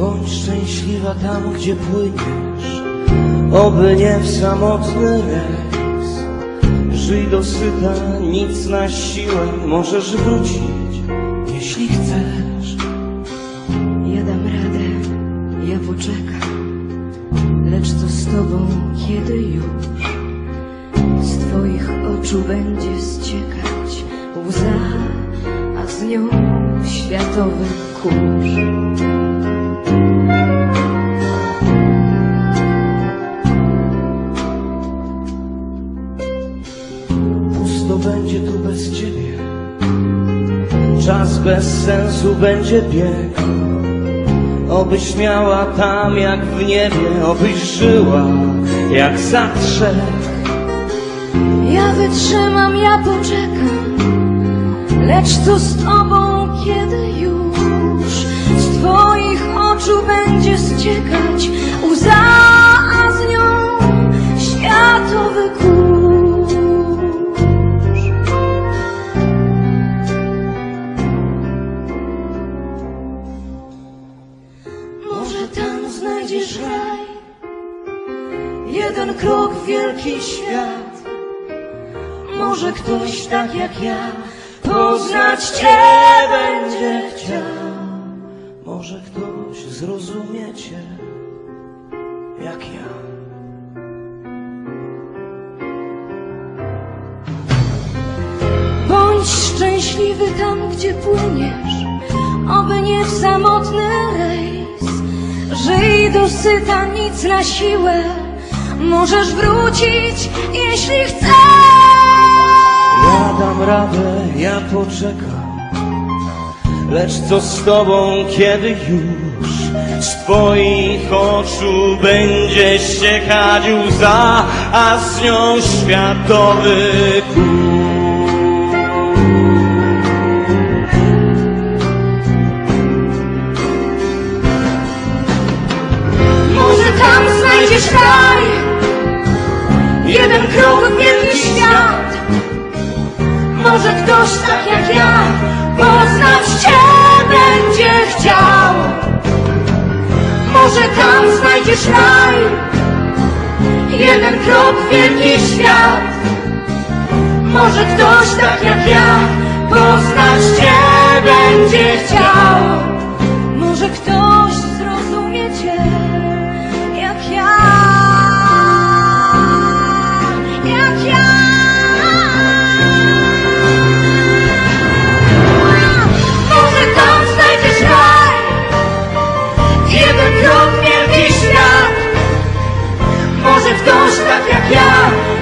Bądź szczęśliwa tam, gdzie płyniesz, oby nie w samotny rejs. Żyj dosyta, nic na siłę, możesz wrócić, jeśli chcesz. Ja dam radę, ja poczekam, lecz co z tobą, kiedy już z twoich oczu będzie ściekać łza, a z nią światowy kurz. Będzie tu bez ciebie, czas bez sensu będzie bieg. Obyś miała tam jak w niebie, obyś żyła jak za. Ja wytrzymam, ja poczekam, lecz co z tobą, kiedy już z twoich oczu będzie ściekać jeden krok w wielki świat. Może ktoś tak jak ja poznać Cię będzie chciał. Może ktoś zrozumie cię jak ja. Bądź szczęśliwy tam, gdzie płyniesz, oby nie w samotny rejs. Żyj dosyta, nic na siłę, możesz wrócić, jeśli chcesz. Ja dam radę, ja poczekam. Lecz co z tobą, kiedy już z twoich oczu będzie ściekać łza, a z nią światowy. Może tam znajdziesz jeden krok w wielki świat. Może ktoś tak jak ja poznać Cię będzie chciał. Może tam znajdziesz raj, jeden krok w wielki świat. Może ktoś tak jak ja poznać Cię będzie chciał. так як я.